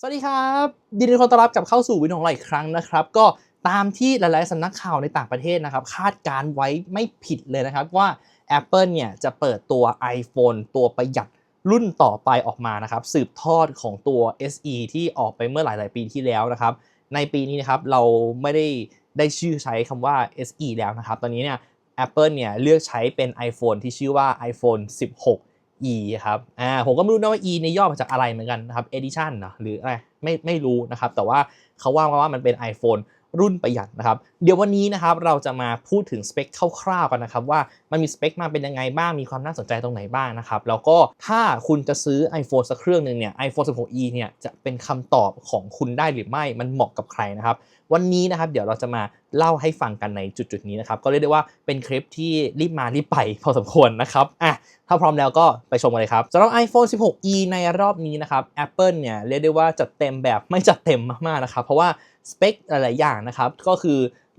สวัสดีครับยินดีต้อนรับกลับเข้าสู่วิดีโอของเราอีกครั้งนะครับ ก็ตามที่หลาย ๆสำนักข่าวในต่างประเทศนะครับ คาดการไว้ไม่ผิดเลยนะครับว่า Apple เนี่ยจะเปิดตัว iPhone ตัวประหยัดรุ่นต่อไปออกมานะครับ สืบทอดของตัว SE ที่ออกไปเมื่อหลาย ๆ ปีที่แล้วนะครับ ในปีนี้นะครับเราไม่ได้ได้ชื่อใช้คำว่า SE แล้วนะครับ ตอนนี้เนี่ย Apple เนี่ยเลือกใช้เป็น iPhone ที่ชื่อว่า iPhone 16 E ครับอ่าผมก็ไม่รู้นะว่า E ในย่อมาจากอะไรเหมือนกันนะครับ Edition เนาะหรืออะไรไม่ไม่รู้นะครับ แต่ว่าเขาว่ามาว่ามันเป็น iPhone รุ่นประหยัดนะครับเดี๋ยววันนี้นะครับเราจะมาพูดถึงสเปคคร่าวๆกันนะครับว่ามันมีสเปคมาเป็นยังไงบ้างมีความน่าสนใจตรงไหนบ้างนะครับแล้วก็ถ้าคุณจะซื้อ iPhone สักเครื่องหนึ่งเนี่ย iPhone 16e เนี่ยจะเป็นคำตอบของคุณได้หรือไม่มันเหมาะกับใครนะครับวันนี้นะครับเดี๋ยวเราจะมาเล่าให้ฟังกันในจุดๆนี้นะครับก็เรียกได้ว่าเป็นคลิปที่รีบมารีบไปพอสมควรนะครับอะถ้าพร้อมแล้วก็ไปชมกันเลยครับสำหรับ iPhone 16e ในรอบนี้นะครับ Apple เนี่ยเรียกได้ว่าจัดเต็มแบบไม่จัดเต็มมากๆนะครับเพราะว่า สเปคหลาย ๆ อย่างนะครับ ก็คือ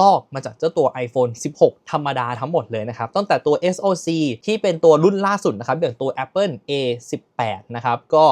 ลอกมาจากเจ้าตัว iPhone 16 ธรรมดาทั้งหมดเลยนะครับ ตั้งแต่ตัว SoC ที่เป็นตัวรุ่นล่าสุดนะครับ อย่างตัว Apple A18 นะครับ ก็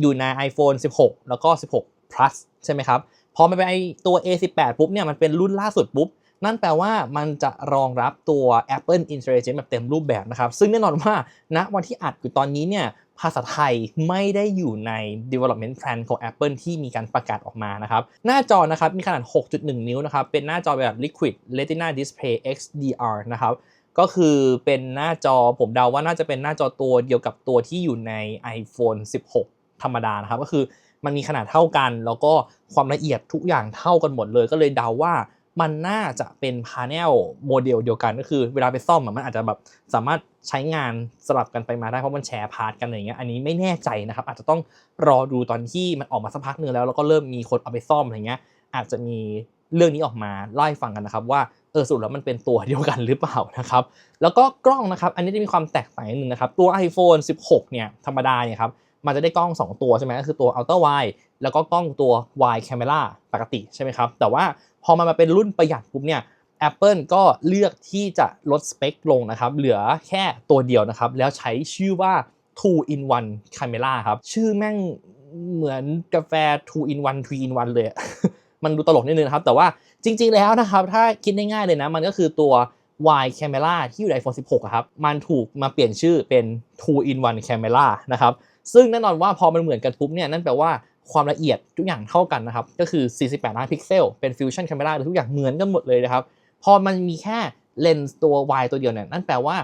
อยู่ใน iPhone 16 แล้วก็ 16 plus ใช่ไหมครับ พอมันเป็นไอตัว A18 ปุ๊บเนี่ย มันเป็นรุ่นล่าสุดปุ๊บ นั่นแปลว่ามันจะรองรับตัว Apple Intelligence แบบเต็มรูปแบบนะครับ ซึ่งแน่นอนว่าณวันที่อัดอยู่ตอนนี้เนี่ยภาษาไทยไม่ได้อยู่ใน development plan ของ Apple ที่มีการประกาศออกมานะครับ หน้าจอนะครับมีขนาด 6.1 นิ้วนะครับ เป็นหน้าจอแบบ Liquid Retina Display XDR นะครับ ก็คือเป็นหน้าจอผมเดาว่าน่าจะเป็นหน้าจอตัวเดียวกับตัวที่อยู่ใน iPhone 16 ธรรมดานะครับ ก็คือมันมีขนาดเท่ากัน แล้วก็ความละเอียดทุกอย่างเท่ากันหมดเลย ก็เลยเดาว่า มันน่าจะเป็นพา n e l โมเดลเดียวกันก็คือเวลาไปซ่อมมันอาจจะแบบสามารถใช้งานสลับกันไปมาได้เพราะมันแชร์พาร์ทกันอะไรเงี้ยอันนี้ไม่แน่ใจนะครับ อาจจะต้องรอดูตอนที่มันออกมาสักพักหนึงแล้วแล้วก็เริ่มมีคนเอาไปซ่อมอะไรเงี้ยอาจจะมีเรื่องนี้ออกมาเล่าให้ฟังกันนะครับว่าเออสรุดแล้วมันเป็นตัวเดียวกันหรือเปล่านะครับ แล้วก็กล้องนะครับ อันนี้จะมีความแตกต่างนิดนึงนะครับ ตัว iPhone 16 เนี่ยธรรมดาเนี่ยครับมันจะได้กล้อง 2 ตัวใช่ไหมก็คือตัว Ultra Wide แล้วก็กล้องตัว Wide Camera ปกติใช่ไหมครับ แต่ว่า พอมันมาเป็นรุ่นประหยัดปุ๊บเนี่ย Apple ก็เลือกที่จะลดสเปคลงนะครับ เหลือแค่ตัวเดียวนะครับ แล้วใช้ชื่อว่า two in one camera ครับ ชื่อแม่งเหมือนกาแฟ two in one three in one เลย มันดูตลกนิดนึงนะครับ แต่ว่าจริง ๆ แล้วนะครับ ถ้าคิดง่ายๆเลยนะ มันก็คือตัว wide camera ที่อยู่ใน iPhone 16ครับ มันถูกมาเปลี่ยนชื่อเป็น two in one camera นะครับ ซึ่งแน่นอนว่าพอมันเหมือนกันปุ๊บเนี่ย นั่นแปลว่า ความละเอียดทุกอย่างเท่ากันนะครับ ก็คือ 48 ล้านพิกเซล เป็น fusion camera ทุกอย่างเหมือนกันหมดเลยนะครับ พอมันมีแค่เลนส์ตัว wide ตัวเดียวเนี่ย นั่นแปลว่า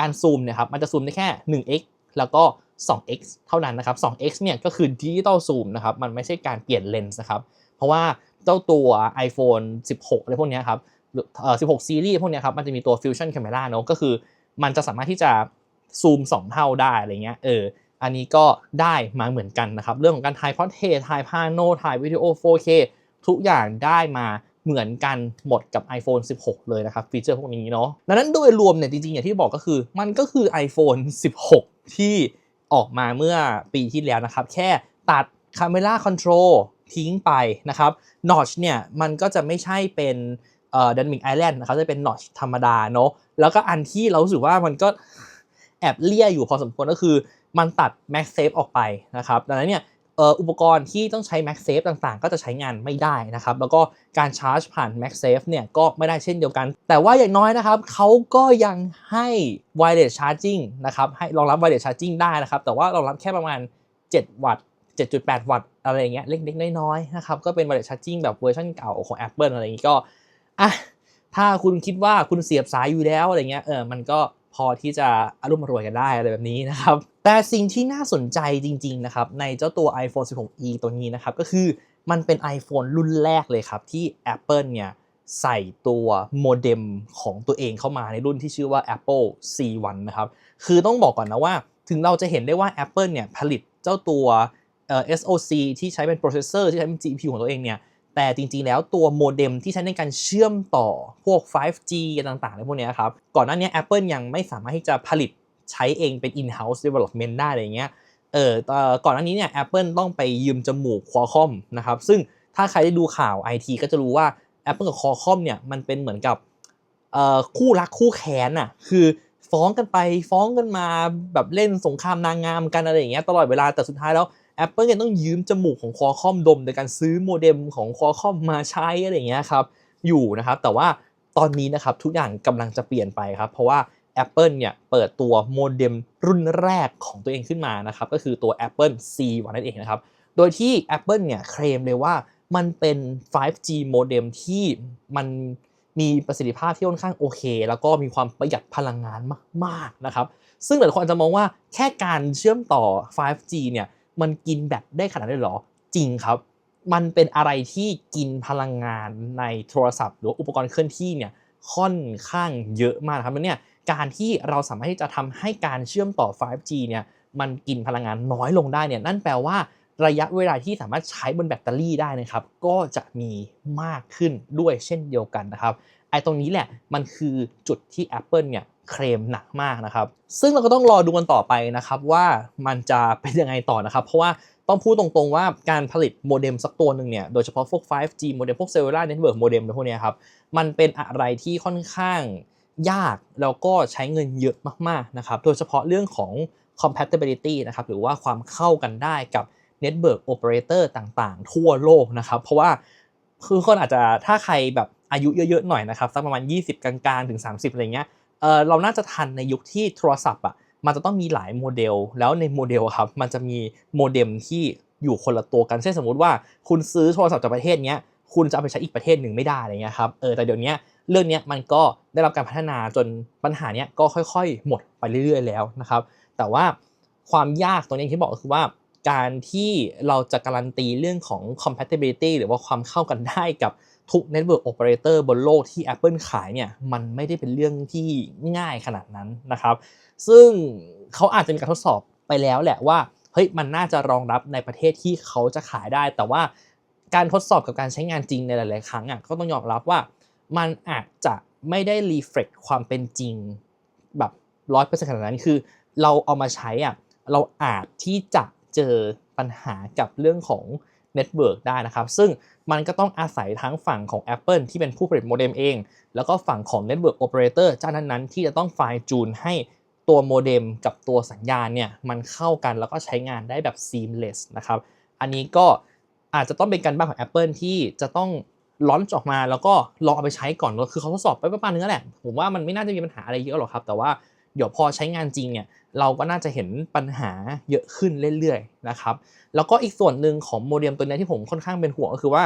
การซูมเนี่ยครับ มันจะซูมได้แค่ 1x แล้วก็ 2x เท่านั้นนะครับ 2x เนี่ยก็คือดิจิตอลซูมนะครับ มันไม่ใช่การเปลี่ยนเลนส์นะครับ เพราะว่าเจ้าตัว iPhone 16 อะไรพวกนี้ครับเอ่อ16 ซีรีส์พวกนี้ครับ มันจะมีตัว fusion camera เนอะก็คือ มันจะสามารถที่จะซูม 2 เท่าได้อะไรเงี้ย เออ อันนี้ก็ได้มาเหมือนกันนะครับ เรื่องของการถ่ายพอร์เทรถ่ายพาโนถ่ายวิดีโอ 4K ทุกอย่างได้มาเหมือนกันหมดกับ iPhone 16 เลยนะครับ ฟีเจอร์พวกนี้เนาะดังนั้นโดยรวมเนี่ยจริงๆ อย่างที่บอกก็คือ มันก็คือ iPhone 16 ที่ออกมาเมื่อปีที่แล้วนะครับ แค่ตัด Camera Control ทิ้งไปนะครับ Notch เนี่ยมันก็จะไม่ใช่เป็นเอ่อ Dynamic Island นะครับจะเป็น Notch ธรรมดาเนาะแล้วก็อันที่เรารู้สึกว่ามันก็แอบเลี่ยอยู่พอสมควรก็คือ มันตัด MagSafe ออกไปนะครับดังนั้นเนี่ยอุปกรณ์ที่ต้องใช้ MagSafe ต่างๆ ก็จะใช้งานไม่ได้นะครับ แล้วก็การชาร์จผ่าน MagSafe เนี่ยก็ไม่ได้เช่นเดียวกัน แต่ว่าอย่างน้อยนะครับเขาก็ยังให้ wireless charging นะครับให้รองรับ wireless charging ได้นะครับ แต่ว่ารองรับแค่ประมาณ 7 วัตต์7.8 วัตต์อะไรอย่างเงี้ยเล็กๆ น้อยๆนะครับก็เป็น wireless charging แบบเวอร์ชันเก่าของ Apple อะไรอย่างงี้ก็อะถ้าคุณคิดว่าคุณเสียบสายอยู่แล้วอะไรเงี้ยเออมันก็ พอที่จะอารมณ์รวยกันได้อะไรแบบนี้นะครับ แต่สิ่งที่น่าสนใจจริงๆนะครับในเจ้าตัว iPhone 16e ตัวนี้นะครับก็คือมันเป็น iPhone รุ่นแรกเลยครับ ที่ Apple เนี่ยใส่ตัวโมเด็มของตัวเองเข้ามาในรุ่นที่ชื่อว่า Apple C1 นะครับคือต้องบอกก่อนนะว่า ถึงเราจะเห็นได้ว่า Apple เนี่ยผลิตเจ้าตัว SoC ที่ใช้เป็นโปรเซสเซอร์ที่ใช้เป็น GPU ของตัวเองเนี่ย แต่จริงๆ แล้วตัวโมเด็มที่ใช้ในการเชื่อมต่อพวก 5G ต่างๆในพวกนี้ครับ ก่อนหน้านี้ Apple ยังไม่สามารถที่จะผลิตใช้เองเป็น in-house development ได้อะไรเงี้ย เออก่อนหน้านี้เนี่ย Apple ต้องไปยืมจมูก Qualcomm นะครับ ซึ่งถ้าใครได้ดูข่าว IT ก็จะรู้ว่า Apple กับ Qualcomm เนี่ย มันเป็นเหมือนกับคู่รักคู่แค้นอะ คือฟ้องกันไปฟ้องกันมาแบบเล่นสงครามนางงามกันอะไรอย่างเงี้ยตลอดเวลาแต่สุดท้ายแล้ว Apple ยังต้องยืมจมูกของ Qualcomm ดมในการซื้อโมเด็มของ Qualcomm มาใช้อะไรอย่างเงี้ยครับอยู่นะครับแต่ว่าตอนนี้นะครับทุกอย่างกำลังจะเปลี่ยนไปครับ เพราะว่า Apple เนี่ยเปิดตัวโมเด็มรุ่นแรกของตัวเองขึ้นมานะครับก็คือตัว Apple C1 นั่นเองนะครับโดยที่ Apple เนี่ยเคลมเลยว่ามันเป็น 5G โมเด็มที่มันมีประสิทธิภาพที่ค่อนข้างโอเค แล้วก็มีความประหยัดพลังงานมาก ๆ นะครับ ซึ่งหลายคนอาจจะมองว่าแค่การเชื่อมต่อ 5G เนี่ย มันกินแบตได้ขนาดนั้นหรอ จริงครับ มันเป็นอะไรที่กินพลังงานในโทรศัพท์หรืออุปกรณ์เคลื่อนที่เนี่ยค่อนข้างเยอะมากครับแล้วเนี่ยการที่เราสามารถที่จะทำให้การเชื่อมต่อ 5G เนี่ยมันกินพลังงานน้อยลงได้เนี่ยนั่นแปลว่าระยะเวลาที่สามารถใช้บนแบตเตอรี่ได้นะครับ ก็จะมีมากขึ้นด้วยเช่นเดียวกันนะครับไอ้ตรงนี้แหละมันคือจุดที่ Apple เนี่ย เคลมหนักมากนะครับ ซึ่งเราก็ต้องรอดูกันต่อไปนะครับว่ามันจะเป็นยังไงต่อนะครับ เพราะว่าต้องพูดตรงๆว่าการผลิตโมเด็มสักตัวหนึ่งเนี่ยโดยเฉพาะพวก 5G โมเด็มพวก Cellular Network โมเด็มพวกนี้ครับมันเป็นอะไรที่ค่อนข้างยากแล้วก็ใช้เงินเยอะมากๆนะครับโดยเฉพาะเรื่องของ compatibility นะครับหรือว่าความเข้ากันได้กับ Network Operator ต่างๆ ทั่วโลกนะครับ เพราะว่าคือคนอาจจะถ้าใครแบบอายุเยอะๆหน่อยนะครับสักประมาณ 20 กลางๆ ถึง 30 อะไรเงี้ย เออเราน่าจะทันในยุคที่โทรศัพท์อะมันจะต้องมีหลายโมเดล แล้วในโมเดลครับมันจะมีโมเด็มที่อยู่คนละตัวกันเช่นสมมุติว่าคุณซื้อโทรศัพท์จากประเทศเนี้ยคุณจะเอาไปใช้อีกประเทศหนึ่งไม่ได้อะไรเงี้ยครับเออแต่เดี๋ยวนี้เรื่องนี้มันก็ได้รับการพัฒนาจนปัญหาเนี้ยก็ค่อยๆ หมดไปเรื่อย ๆ แล้วนะครับ แต่ว่าความยากตรงนี้ที่บอกก็คือว่า การที่เราจะการันตีเรื่องของ compatibility หรือว่าความเข้ากันได้กับ ทุก network operator บนโลกที่ Apple ขายเนี่ยมันไม่ได้เป็นเรื่องที่ง่ายขนาดนั้นนะครับ ซึ่งเขาอาจจะมีการทดสอบไปแล้วแหละว่าเฮ้ยมันน่าจะรองรับในประเทศที่เขาจะขายได้ แต่ว่าการทดสอบกับการใช้งานจริงในหลาย ๆ ครั้งอะก็ต้องยอมรับว่ามันอาจจะไม่ได้รีเฟล็กความเป็นจริงแบบร้อยเปอร์เซ็นต์ขนาดนั้นคือ เราเอามาใช้อะเราอาจที่จะเจอปัญหากับเรื่องของ เน็ตเวิร์กได้นะครับ ซึ่งมันก็ต้องอาศัยทั้งฝั่งของ Apple ที่เป็นผู้ผลิตโมเด็มเอง แล้วก็ฝั่งของ Network Operator เจ้านั้นๆ ที่จะต้องไฟล์จูนให้ตัวโมเด็มกับตัวสัญญาณเนี่ยมันเข้ากันแล้วก็ใช้งานได้แบบ seamless นะครับ อันนี้ก็อาจจะต้องเป็นการบ้านของ Apple ที่จะต้องล้อนออกมาแล้วก็ลองเอาไปใช้ก่อน คือเขาทดสอบไปประมาณนึงแหละ ผมว่ามันไม่น่าจะมีปัญหาอะไรเยอะหรอกครับ แต่ว่า เดี๋ยวพอใช้งานจริงเนี่ยเราก็น่าจะเห็นปัญหาเยอะขึ้นเรื่อยๆนะครับแล้วก็อีกส่วนหนึ่งของโมเด็มตัวนี้ที่ผมค่อนข้างเป็นห่วงก็คือว่า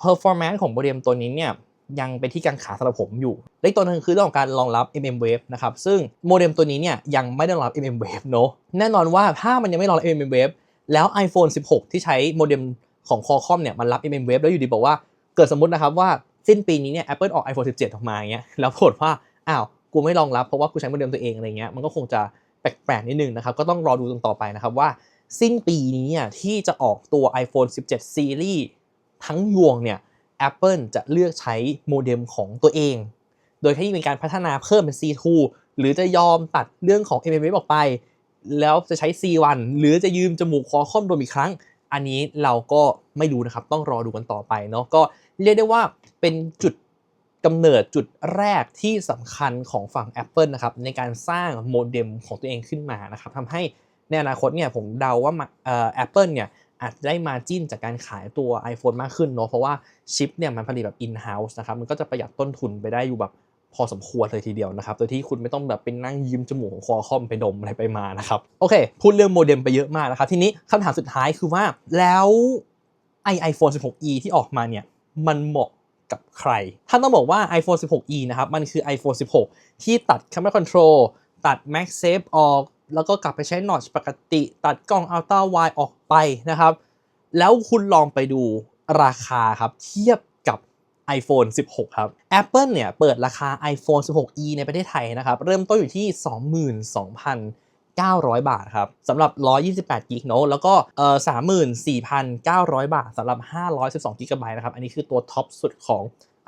performance ของโมเด็มตัวนี้เนี่ยยังเป็นที่กังขาสำหรับผมอยู่และตัวหนึ่งคือเรื่องของการรองรับ mm wave นะครับ ซึ่งโมเด็มตัวนี้เนี่ยยังไม่ได้รองรับ mm wave เนอะแน่นอนว่าถ้ามันยังไม่รองรับ mm wave แล้ว iPhone 16 ที่ใช้โมเด็มของ Qualcomm เนี่ยมันรับ mm wave แล้วอยู่ดีบอกว่า เกิดสมมตินะครับว่าสิ้นปีนี้เนี่ย Apple ออก iPhone 17 ออกมาเงี้ย แล้วผลว่า อ้าว กูไม่รองรับเพราะว่ากูใช้โมเด็มตัวเองอะไรเงี้ยมันก็คงจะแปลกๆนิดนึงนะครับก็ต้องรอดูตรงต่อไปนะครับว่าสิ้นปีนี้ที่จะออกตัว iPhone 17 Series ทั้งยวงเนี่ย Apple จะเลือกใช้โมเด็มของตัวเอง โดยที่มีการพัฒนาเพิ่มเป็น C2 หรือจะยอมตัดเรื่องของ mmWave ออกไป แล้วจะใช้ C1 หรือจะยืมจมูกคอคอมรวมอีกครั้ง อันนี้เราก็ไม่รู้นะครับ ต้องรอดูกันต่อไปเนาะก็เรียกได้ว่าเป็นจุด กำเนิดจุดแรกที่สำคัญของฝั่ง Apple นะครับในการสร้างโมเด็มของตัวเองขึ้นมานะครับทำให้ในอนาคตเนี่ยผมเดาว่าเอ่อ Apple เนี่ยอาจจะได้มาจิ้นจากการขายตัว iPhone มากขึ้นเนาะเพราะว่าชิปเนี่ยมันผลิตแบบ in-house นะครับมันก็จะประหยัดต้นทุนไปได้อยู่แบบพอสมควรเลยทีเดียวนะครับ โดยที่คุณไม่ต้องแบบเป็นนั่งยืมจมูกของคอคอมไปดมอะไรไปมานะครับ โอเค พูดเรื่องโมเด็มไปเยอะมากนะครับ ทีนี้คำถามสุดท้ายคือว่าแล้วไอ iPhone 16e ที่ออกมาเนี่ย มันเหมาะ กับใคร ท่านต้องบอกว่า iPhone 16e นะครับ มันคือ iPhone 16 ที่ตัด Camera Control ตัด MagSafe ออก แล้วก็กลับไปใช้นอชปกติ ตัดกล้อง Ultra Wide ออกไปนะครับ แล้วคุณลองไปดูราคาครับ เทียบกับ iPhone 16 ครับ Apple เนี่ย เปิดราคา iPhone 16e ในประเทศไทยนะครับ เริ่มต้นอยู่ที่ 22,900 บาทครับสำหรับ 128 กิกเนาะแล้วก็เอ่อ34,900 บาทสำหรับ 512 กิกะไบต์นะครับ อันนี้คือตัวท็อปสุดของ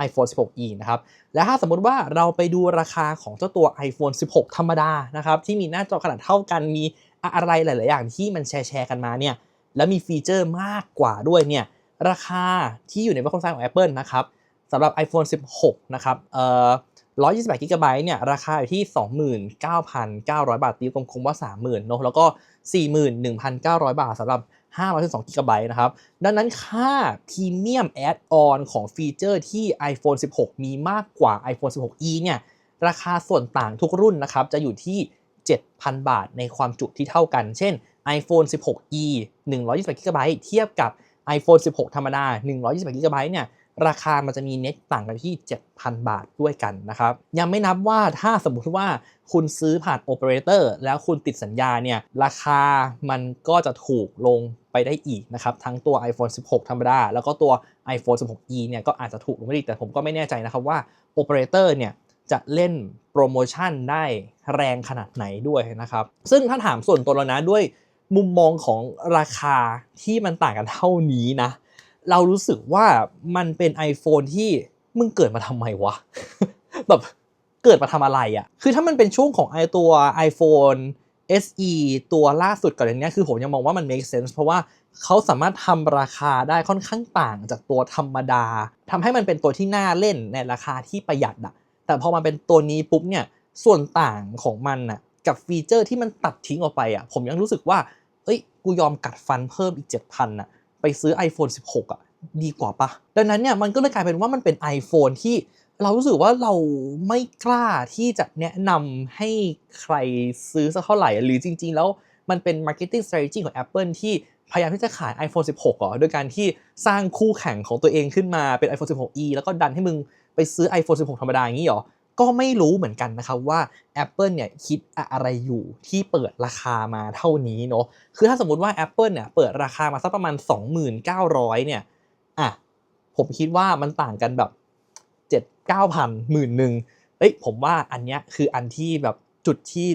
iPhone 16e นะครับ และถ้าสมมติว่าเราไปดูราคาของเจ้าตัว iPhone 16 ธรรมดานะครับ ที่มีหน้าจอขนาดเท่ากันมีอะไรหลาย ๆ อย่างที่มันแชร์แชร์กันมาเนี่ย แล้วมีฟีเจอร์มากกว่าด้วยเนี่ย ราคาที่อยู่ในเว็บไซต์ของ Apple นะครับสำหรับ iPhone 16 นะครับเอ่อ 128กิกะไบต์เนี่ยราคาอยู่ที่ 29,900 บาท ตีกลมๆว่า 30,000เนอะแล้วก็ 41,900 บาทสำหรับ 512 g b นะครับ ดังนั้นค่าพรีเมียมแอดออนของฟีเจอร์ที่ iPhone 16 มีมากกว่า iPhone 16e เนี่ยราคาส่วนต่างทุกรุ่นนะครับ จะอยู่ที่ 7,000 บาทในความจุที่เท่ากัน เช่น iPhone 16e 128 g b เทียบกับ iPhone 16 ธรรมดา 128 g b เนี่ย ราคามันจะมีเน็ตต่างกันที่ 7,000 บาทด้วยกันนะครับ ยังไม่นับว่าถ้าสมมุติว่าคุณซื้อผ่านโอเปอเรเตอร์แล้วคุณติดสัญญาเนี่ย ราคามันก็จะถูกลงไปได้อีกนะครับ ทั้งตัว iPhone 16 ธรรมดา แล้วก็ตัว iPhone 16e เนี่ยก็อาจจะถูกลงไปอีกแต่ผมก็ไม่แน่ใจนะครับว่าโอเปอเรเตอร์เนี่ยจะเล่นโปรโมชั่นได้แรงขนาดไหนด้วยนะครับ ซึ่งถ้าถามส่วนตัวเรานะด้วยมุมมองของราคาที่มันต่างกันเท่านี้นะ เรารู้สึกว่ามันเป็น iPhone ที่มึงเกิดมาทำไมวะ แบบเกิดมาทำอะไรอะ่ะ คือถ้ามันเป็นช่วงของไอตัว iPhone SE ตัวล่าสุดก่อนอันเนี้ยคือผมยังมองว่ามัน make sense เพราะว่าเขาสามารถทำราคาได้ค่อนข้างต่างจากตัวธรรมดาทำให้มันเป็นตัวที่น่าเล่นในราคาที่ประหยัดอะแต่พอมาเป็นตัวนี้ปุ๊บเนี่ยส่วนต่างของมันน่ะกับฟีเจอร์ที่มันตัดทิ้งออกไปอะผมยังรู้สึกว่าเอ้ยกูยอมกัดฟันเพิ่มอีก 7,000น่ะ ไปซื้อ iPhone 16 อะ ดีกว่าปะดังนั้นเนี่ยมันก็เลยกลายเป็นว่ามันเป็น iPhone ที่เรารู้สึกว่าเราไม่กล้าที่จะแนะนำให้ใครซื้อสักเท่าไหร่ หรือจริง ๆ แล้วมันเป็น marketing strategy ของ Apple ที่พยายามที่จะขาย iPhone 16อะโดยการที่สร้างคู่แข่งของตัวเองขึ้นมาเป็น iPhone 16e แล้วก็ดันให้มึงไปซื้อ iPhone 16 ธรรมดาอย่างนี้หรอ ก็ไม่รู้เหมือนกันนะครับว่า Apple เนี่ยคิดอะไรอยู่ที่เปิดราคามาเท่านี้เนาะคือถ้าสมมติว่า Apple เนี่ยเปิดราคามาสักประมาณ 2,900เนี่ยอะผมคิดว่ามันต่างกันแบบ7 9,000หมื่นหนึ่งเอ้ยผมว่าอันเนี้ยคืออันที่แบบจุดที่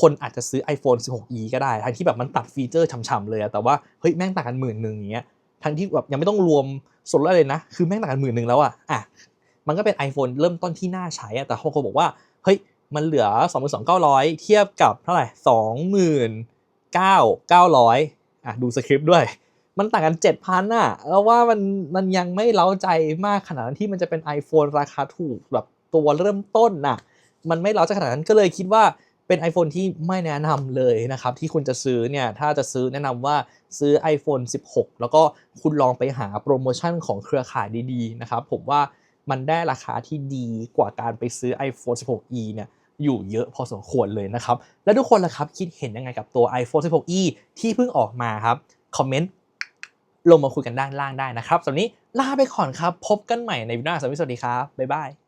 คนอาจจะซื้อ iPhone 16e ก็ได้ ทั้งที่แบบมันตัดฟีเจอร์ฉ่ำๆเลยแต่ว่าเฮ้ยแม่งต่างกันหมื่นหนึ่งอย่างเงี้ยทั้งที่แบบยังไม่ต้องรวมส่วนลดอะไรเลยนะ คือแม่งต่างกันหมื่นหนึ่งแล้วอะอะ มันก็เป็น iPhone เริ่มต้นที่น่าใช้อะแต่บางคนบอกว่า เฮ้ย มันเหลือ 22,900 เทียบกับเท่าไหร่29,900อะดูสคริปต์ด้วย มันต่างกัน 7,000อะแล้วว่ามันมันยังไม่เล้าใจมากขนาดนั้นที่มันจะเป็น iPhone ราคาถูกแบบตัวเริ่มต้นน่ะ มันไม่เล้าใจขนาดนั้นก็เลยคิดว่าเป็น iPhone ที่ไม่แนะนำเลยนะครับ ที่คุณจะซื้อเนี่ย ถ้าจะซื้อแนะนำว่าซื้อ iPhone 16 แล้วก็คุณลองไปหาโปรโมชั่นของเครือข่ายดีๆนะครับ ผมว่า มันได้ราคาที่ดีกว่าการไปซื้อ iPhone 16e เนี่ยอยู่เยอะพอสมควรเลยนะครับ แล้วทุกคนล่ะครับคิดเห็นยังไงกับตัว iPhone 16e ที่เพิ่งออกมาครับ คอมเมนต์ลงมาคุยกันด้านล่างได้นะครับสำหรับนี้ลาไปก่อนครับ พบกันใหม่ในวิดีโอหน้าสวัสดีครับ บ๊ายบาย